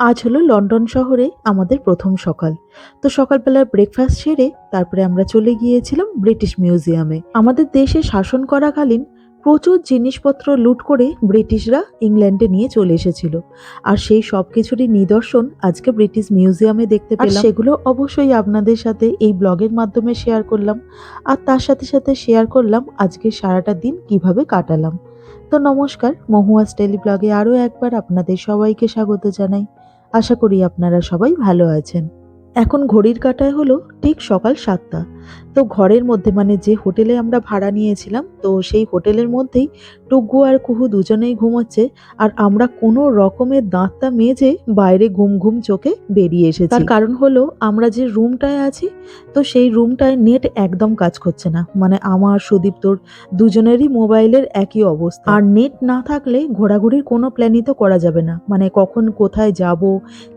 আজ হলো লন্ডন শহরে আমাদের প্রথম সকাল। তো সকালবেলা ব্রেকফাস্ট সেরে তারপরে আমরা চলে গিয়েছিলাম ব্রিটিশ মিউজিয়ামে আমাদের দেশে শাসন করাকালীন প্রচুর জিনিসপত্র লুট করে ব্রিটিশরা ইংল্যান্ডে নিয়ে চলে এসেছিল। আর সেই সব কিছুরই নিদর্শন আজকে ব্রিটিশ মিউজিয়ামে দেখতে পেলাম। সেগুলো অবশ্যই আপনাদের সাথে এই ব্লগের মাধ্যমে শেয়ার করলাম। আর তার সাথে সাথে শেয়ার করলাম আজকে সারাটা দিন কীভাবে কাটালাম। তো নমস্কার মহুয়াস টেলি ব্লগে আরও একবার আপনাদের সবাইকে স্বাগত জানাই। আশা করি আপনারা সবাই ভালো আছেন। এখন ঘড়ির কাটায় হলো ঠিক সকাল সাতটা। তো ঘরের মধ্যে মানে যে হোটেলে আমরা ভাড়া নিয়েছিলাম, তো সেই হোটেলের মধ্যেই টুকু আর কুহু দুজনেই ঘুমোচ্ছে আর আমরা কোনো রকমের দাঁতটা মেজে বাইরে ঘুম ঘুম চোখে বেরিয়ে এসেছি। তার কারণ হলো আমরা যে রুমটায় আছি তো সেই রুমটায় নেট একদম কাজ করছে না। মানে আমার সুদীপ্তর দুজনেরই মোবাইলের একই অবস্থা। আর নেট না থাকলে ঘোরাঘুরির কোনো প্ল্যানই তো করা যাবে না। মানে কখন কোথায় যাব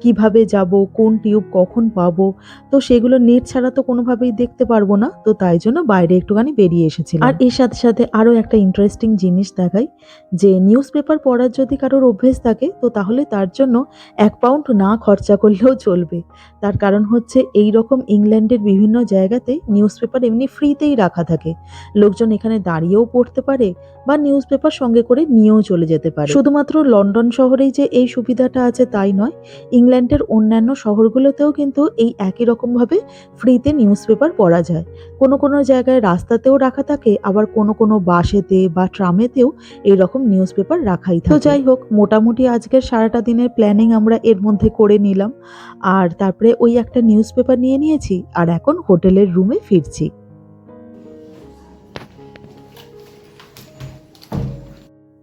কীভাবে যাব কোন টিউব কখন পাবো তো সেগুলো নেট ছাড়া তো কোনোভাবেই দেখতে পারব না। তো তাই জন্য বাইরে একটুখানি বেরিয়ে এসেছিলাম। আর এর সাথে সাথে আরও একটা ইন্টারেস্টিং জিনিস দেখাই যে নিউজ পেপার পড়ার যদি কারোর অভ্যেস থাকে, তো তাহলে তার জন্য এক পাউন্ড না খরচা করলেও চলবে। তার কারণ হচ্ছে এই রকম ইংল্যান্ডের বিভিন্ন জায়গাতে নিউজ পেপার এমনি ফ্রিতেই রাখা থাকে। লোকজন এখানে দাঁড়িয়েও পড়তে পারে বা নিউজ পেপার সঙ্গে করে নিয়েও চলে যেতে পারে। শুধুমাত্র লন্ডন শহরেই যে এই সুবিধাটা আছে তাই নয়, ইংল্যান্ডের অন্যান্য শহরগুলোতেও কিন্তু এই একই রকমভাবে ফ্রিতে নিউজ পেপার পড়া যায়। কোনো কোনো জায়গায় রাস্তাতেও রাখা থাকে, আবার কোনো কোনো বাসেতে বা ট্রামেতেও এইরকম নিউজ পেপার রাখাই থাকে। তো যাই হোক, মোটামুটি আজকের সারাটা দিনের প্ল্যানিং আমরা এর মধ্যে করে নিলাম। আর তারপরে ওই একটা নিউজ পেপার নিয়ে নিয়েছি আর এখন হোটেলের রুমে ফিরছি।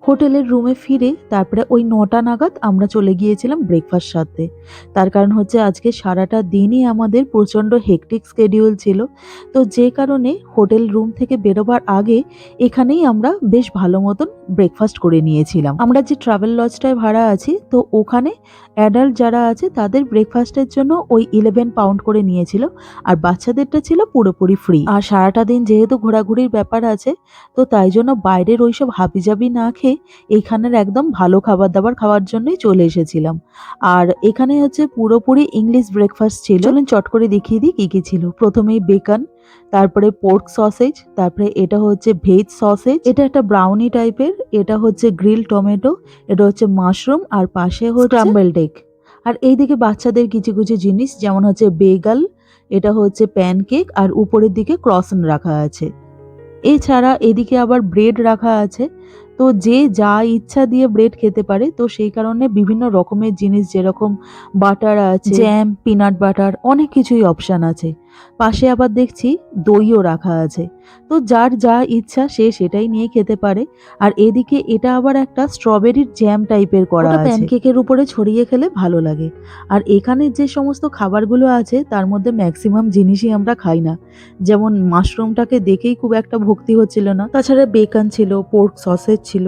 হোটেলের রুমে ফিরে তারপরে ওই নটা নাগাদ আমরা চলে গিয়েছিলাম ব্রেকফাস্ট সারতে। তার কারণ হচ্ছে আজকে সারাটা দিনই আমাদের প্রচণ্ড হেকটিক স্কেডিউল ছিল। তো যে কারণে হোটেল রুম থেকে বেরোবার আগে এখানেই আমরা বেশ ভালো মতন ব্রেকফাস্ট করে নিয়েছিলাম। আমরা যে ট্রাভেল লজটায় ভাড়া আছি, তো ওখানে অ্যাডাল্ট যারা আছে তাদের ব্রেকফাস্টের জন্য ওই ইলেভেন পাউন্ড করে নিয়েছিল। আর বাচ্চাদেরটা ছিল পুরোপুরি ফ্রি আর সারাটা দিন যেহেতু ঘোরাঘুরির ব্যাপার আছে, তো তাই জন্য বাইরের ওইসব হাবিজাবি না খেয়ে এইখানের একদম ভালো খাবার দাবার খাওয়ার জন্যই চলে এসেছিলাম। আর এখানে হচ্ছে পুরোপুরি ইংলিশ ব্রেকফাস্ট ছিল। চলুন চট করে দেখিয়ে দিই কি কি ছিল। প্রথমেই বেকন তারপরে পোর্ক সসেজ তারপরে এটা হচ্ছে ভেজ সসেজ এটা একটা ব্রাউনি টাইপের এটা হচ্ছে গ্রিল টমেটো এটা হচ্ছে মাশরুম আর পাশে হচ্ছে স্ক্রাম্বল ডেক আর এইদিকে বাচ্চাদের কিছু কিছু জিনিস যেমন হচ্ছে বেগাল এটা হচ্ছে প্যানকেক আর উপরের দিকে ক্রসন রাখা আছে। এছাড়া এদিকে আবার ব্রেড রাখা আছে। তো যে যা ইচ্ছা দিয়ে ব্রেড খেতে পারে তো সেই কারণে বিভিন্ন রকমের জিনিস যেরকম বাটার আছে জ্যাম পিনাট বাটার অনেক কিছুই অপশান আছে। পাশে আবার দেখছি দইও রাখা আছে। তো যার যা ইচ্ছা সে সেটাই নিয়ে খেতে পারে। আর এদিকে এটা আবার একটা স্ট্রবেরির জ্যাম টাইপের করা আছে। প্যানকেকের উপরে ছড়িয়ে খেলে ভালো লাগে। আর এখানে যে সমস্ত খাবারগুলো আছে তার মধ্যে ম্যাক্সিমাম জিনিসই আমরা খাই না। যেমন মাশরুমটাকে দেখেই খুব একটা ভক্তি হচ্ছিল না। তাছাড়া বেকন ছিল পোর্ক সসেজ ছিল।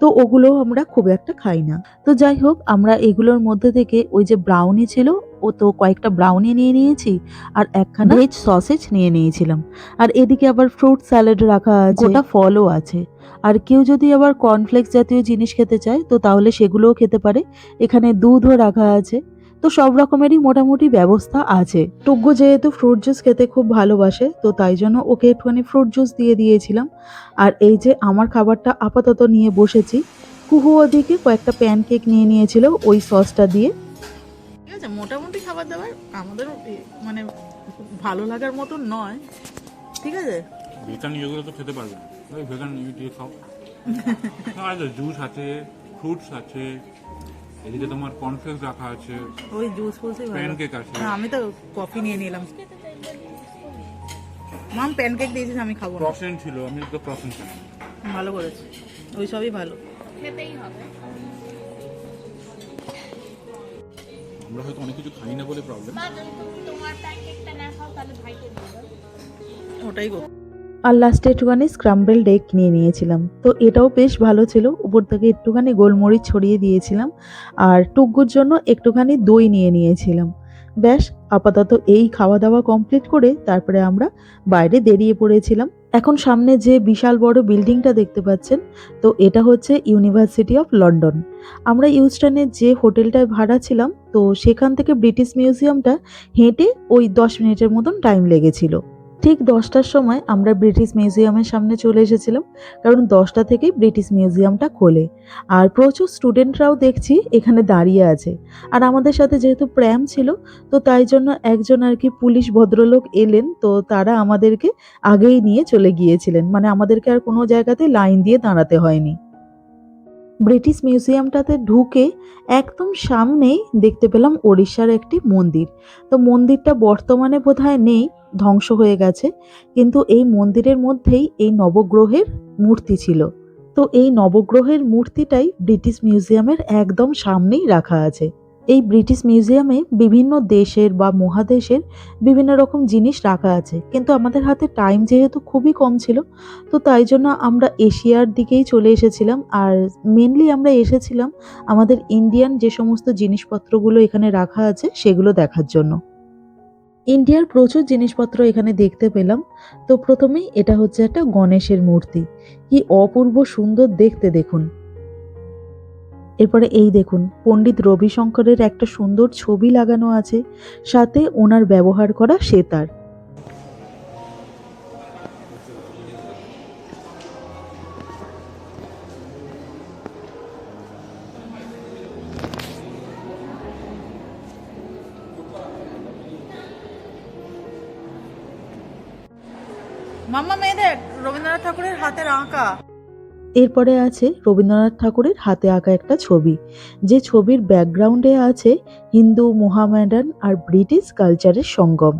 তো ওগুলোও আমরা খুব একটা খাই না। তো যাই হোক আমরা এগুলোর মধ্যে থেকে ওই যে ব্রাউনি ছিল ও তো কয়েকটা ব্রাউনি নিয়ে নিয়েছি আর একখানা ভেজ সসেজ নিয়ে নিয়েছিলাম। আর এদিকে আবার ফ্রুট স্যালাড রাখা আছে। গোটা ফলও আছে। আর কেউ যদি আবার কর্নফ্লেক্স জাতীয় জিনিস খেতে চায় তো তাহলে সেগুলোও খেতে পারে। এখানে দুধও রাখা আছে। তো সব রকমেরই মোটামুটি ব্যবস্থা আছে। টুগ্গু যেহেতু ফ্রুট জুস খেতে খুব ভালোবাসে তো তাই জন্য ওকে একটুখানি ফ্রুট জুস দিয়ে দিয়েছিলাম। আর এই যে আমার খাবারটা আপাতত নিয়ে বসেছি কুহু ওদিকে কয়েকটা প্যানকেক নিয়ে নিয়েছিল ওই সসটা দিয়ে। আছে মোটামুটি খাবার দাবার আমাদের মানে ভালো লাগার মতন নয়। ঠিক আছে? ভেগান ইয়েগুলো তো খেতে পারবে ওই ভেগান ইয়ে দিয়ে খাও। আছে জুস আছে ফ্রুটস আছে এদিকে তোমার কর্নফ্লেক্স রাখা আছে। ওই জুস ভালো। প্যানকেক আছে। না, আমি তো কফি নিয়ে নিলাম। মাম প্যানকেক দিয়েছিস আমি খাব ক্রসেন্ট ছিল আমি তো ক্রসেন্ট ভালো করেছে। ওই সবই ভালো। আমরা হয়তো অনেক কিছু খাই না বলে প্রবলেম ওটাই গো। আর লাস্টে একটুখানি স্ক্রাম্বেল ডেক নিয়ে নিয়েছিলাম। তো এটাও বেশ ভালো ছিল। উপর থেকে একটুখানি গোলমরিচ ছড়িয়ে দিয়েছিলাম। আর টুকুর জন্য একটুখানি দই নিয়ে নিয়েছিলাম। ব্যাস আপাতত এই খাওয়া দাওয়া কমপ্লিট করে তারপরে আমরা বাইরে বেরিয়ে পড়েছিলাম। এখন সামনে যে বিশাল বড় বিল্ডিংটা দেখতে পাচ্ছেন, তো এটা হচ্ছে ইউনিভার্সিটি অফ লন্ডন আমরা ইউস্টনে যে হোটেলটায় ভাড়া ছিলাম, তো সেখান থেকে ব্রিটিশ মিউজিয়ামটা হেঁটে ওই দশ মিনিটের মতন টাইম লেগেছিল। ঠিক দশটার সময় আমরা ব্রিটিশ মিউজিয়ামের সামনে চলে এসেছিলাম, কারণ দশটা থেকেই ব্রিটিশ মিউজিয়ামটা খোলে। আর প্রচুর স্টুডেন্টরাও দেখছি এখানে দাঁড়িয়ে আছে। আর আমাদের সাথে যেহেতু প্র্যাম ছিল, তো তাই জন্য একজন আর কি পুলিশ ভদ্রলোক এলেন, তো তারা আমাদেরকে আগেই নিয়ে চলে গিয়েছিলেন। মানে আমাদেরকে আর কোনো জায়গাতে লাইন দিয়ে দাঁড়াতে হয়নি। ব্রিটিশ মিউজিয়ামটাতে ঢুকে একদম সামনেই দেখতে পেলাম ওড়িশার একটি মন্দির। তো মন্দিরটা বর্তমানে বোধহয় নেই ধ্বংস হয়ে গেছে। কিন্তু এই মন্দিরের মধ্যেই এই নবগ্রহের মূর্তি ছিল। তো এই নবগ্রহের মূর্তিটাই ব্রিটিশ মিউজিয়ামের একদম সামনেই রাখা আছে। এই ব্রিটিশ মিউজিয়ামে বিভিন্ন দেশের বা মহাদেশের বিভিন্ন রকম জিনিস রাখা আছে। কিন্তু আমাদের হাতে টাইম যেহেতু খুবই কম ছিল, তো তাই জন্য আমরা এশিয়ার দিকেই চলে এসেছিলাম। আর মেনলি আমরা এসেছিলাম আমাদের ইন্ডিয়ান যে সমস্ত জিনিসপত্রগুলো এখানে রাখা আছে সেগুলো দেখার জন্য। ইন্ডিয়ার প্রচুর জিনিসপত্র এখানে দেখতে পেলাম। তো প্রথমেই এটা হচ্ছে একটা গণেশের মূর্তি। কি অপূর্ব সুন্দর দেখতে দেখুন। এরপরে এই দেখুন, পণ্ডিত রবিশঙ্করের একটা সুন্দর ছবি লাগানো আছে, সাথে ওনার ব্যবহার করা সেতার। মাম্মা রবীন্দ্রনাথ ঠাকুরের হাতের আঁকা। এরপরে আছে রবীন্দ্রনাথ ঠাকুরের হাতে আঁকা একটা ছবি। যে ছবির ব্যাকগ্রাউন্ডে আছে হিন্দু মোহামেডান আর ব্রিটিশ কালচারের সঙ্গম।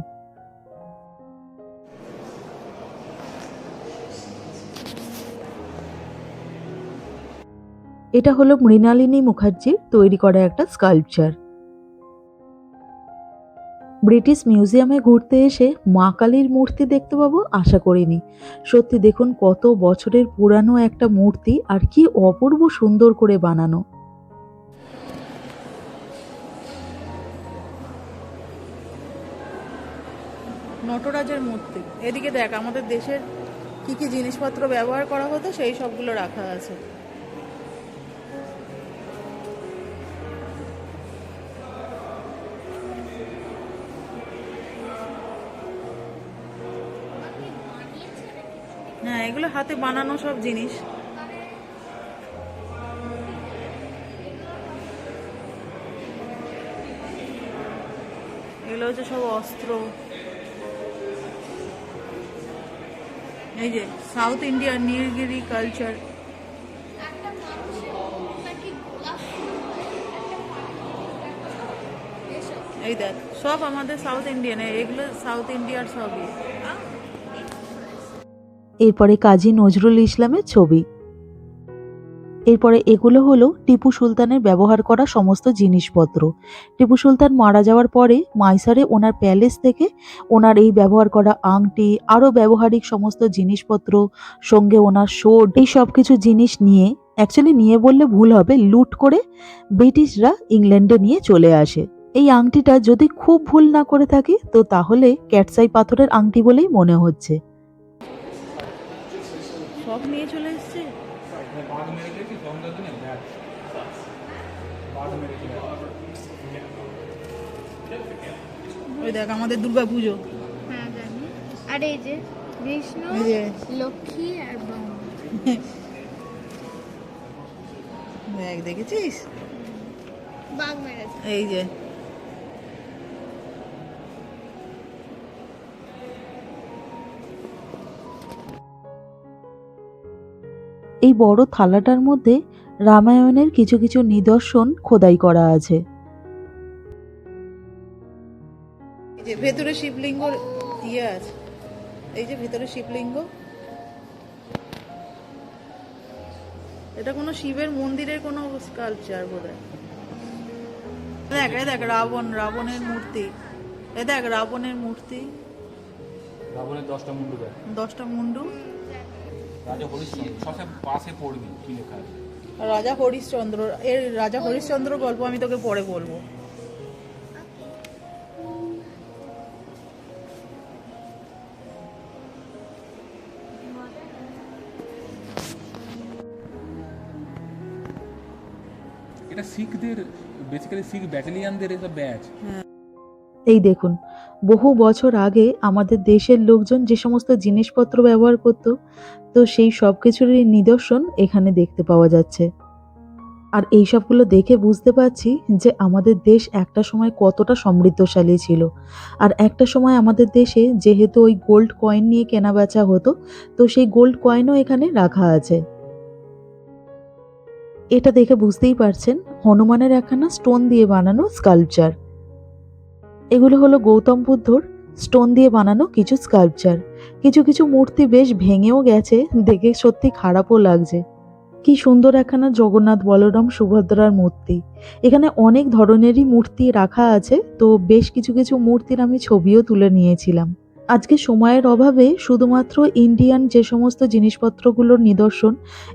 এটা হলো মৃণালিনী মুখার্জির তৈরি করা একটা স্কাল্পচার। ব্রিটিশ মিউজিয়ামে ঘুরতে এসে মা কালীর মূর্তি দেখতে পাবো, আশা করিনি। সত্যি দেখুন কত বছরের পুরানো একটা মূর্তি আর কি অপূর্ব সুন্দর করে বানানো। নটরাজের মূর্তি। এদিকে দেখ, আমাদের দেশের কি কি জিনিসপত্র ব্যবহার করা হতো, সেই সবগুলো রাখা আছে। এগুলো হাতে বানানো সব জিনিস। এগুলো হচ্ছে সব অস্ত্র। এই যে সাউথ ইন্ডিয়ার নীলগিরি কালচার। এই দেখ, সব আমাদের সাউথ ইন্ডিয়ান, এগুলো সাউথ ইন্ডিয়ার সবই। এরপরে কাজী নজরুল ইসলামের ছবি। এরপরে এগুলো হলো টিপু সুলতানের ব্যবহার করা সমস্ত জিনিসপত্র। টিপু সুলতান মারা যাওয়ার পরে মাইসারে ওনার প্যালেস থেকে ওনার এই ব্যবহার করা আংটি, আরও ব্যবহারিক সমস্ত জিনিসপত্র, সঙ্গে ওনার শোড এই সব কিছু জিনিস নিয়ে অ্যাকচুয়ালি নিয়ে বললে ভুল হবে, লুট করে ব্রিটিশরা ইংল্যান্ডে নিয়ে চলে আসে। এই আংটিটা যদি খুব ভুল না করে থাকি, তো তাহলে ক্যাটসাই পাথরের আংটি বলেই মনে হচ্ছে। সব নিয়ে চলে এসছে? ওই দেখ আমাদের দুর্গা পুজো। হ্যাঁ জানি। আর এই যে বিষ্ণু লক্ষ্মী আর দেখ দেখেছিস? এই যে। এই বড় থালাটার মধ্যে রামায়ণের কিছু কিছু নিদর্শন খোদাই করা আছে। যে ভেতরে শিবলিঙ্গ ইয়ে আছে। এই যে ভেতরে শিবলিঙ্গ। এটা কোনো শিবের মন্দিরের কোনো স্কাল্পচার বোধ হয় দেখ এই দেখ রাবণ রাবণের মূর্তি। এ দেখ রাবণের মূর্তি। রাবণের দশটা মুন্ডু দেয় দশটা মুন্ডু। রাজা হরিশ্চন্দ্র পাশে পড়বি কি লেখা রাজা হরিশ্চন্দ্র এর রাজা হরিশ্চন্দ্র গল্প আমি তোকে পরে বলব। এটা শিখদের বেসিক্যালি শিখ ব্যাটালিয়ানদের এটা ব্যাচ এই দেখুন, বহু বছর আগে আমাদের দেশের লোকজন যে সমস্ত জিনিসপত্র ব্যবহার করত, তো সেই সব কিছুরই নিদর্শন এখানে দেখতে পাওয়া যাচ্ছে। আর এই সবগুলো দেখে বুঝতে পারছি যে আমাদের দেশ একটা সময় কতটা সমৃদ্ধশালী ছিল। আর একটা সময় আমাদের দেশে যেহেতু ওই গোল্ড কয়েন নিয়ে কেনা বেচা হতো, তো সেই গোল্ড কয়েনও এখানে রাখা আছে। এটা দেখে বুঝতেই পারছেন, হনুমানের একখানা স্টোন দিয়ে বানানো স্কাল্পচার এগুলো হলো গৌতম বুদ্ধর স্টোন দিয়ে বানানো কিছু স্কাল্পচার কিছু কিছু মূর্তি বেশ ভেঙেও গেছে, দেখে সত্যি খারাপও লাগছে। কি সুন্দর একখানা জগন্নাথ বলরাম সুভদ্রার মূর্তি। এখানে অনেক ধরনেরই মূর্তি রাখা আছে, তো বেশ কিছু কিছু মূর্তির আমি ছবিও তুলে নিয়েছিলাম। আজকে সময়ের অভাবে শুধুমাত্র ইন্ডিয়ান যে সমস্ত জিনিসপত্রগুলোর নিদর্শন,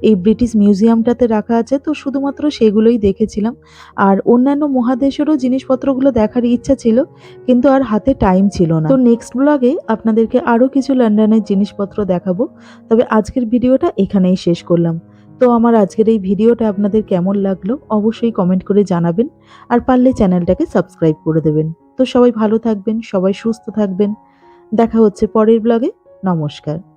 এই ব্রিটিশ মিউজিয়ামটাতে রাখা আছে, তো শুধুমাত্র সেগুলোই দেখেছিলাম। আর অন্যান্য মহাদেশেরও জিনিসপত্রগুলো দেখার ইচ্ছা ছিল, কিন্তু আর হাতে টাইম ছিল না। তো নেক্সট ব্লগে আপনাদেরকে আরও কিছু লন্ডনের জিনিসপত্র দেখাবো, তবে আজকের ভিডিওটা এখানেই শেষ করলাম। তো আমার আজকের এই ভিডিওটা আপনাদের কেমন লাগল অবশ্যই কমেন্ট করে জানাবেন, আর পারলে চ্যানেলটাকে সাবস্ক্রাইব করে দেবেন। তো সবাই ভালো থাকবেন, সবাই সুস্থ থাকবেন দেখা হচ্ছে পরের ব্লগে। নমস্কার।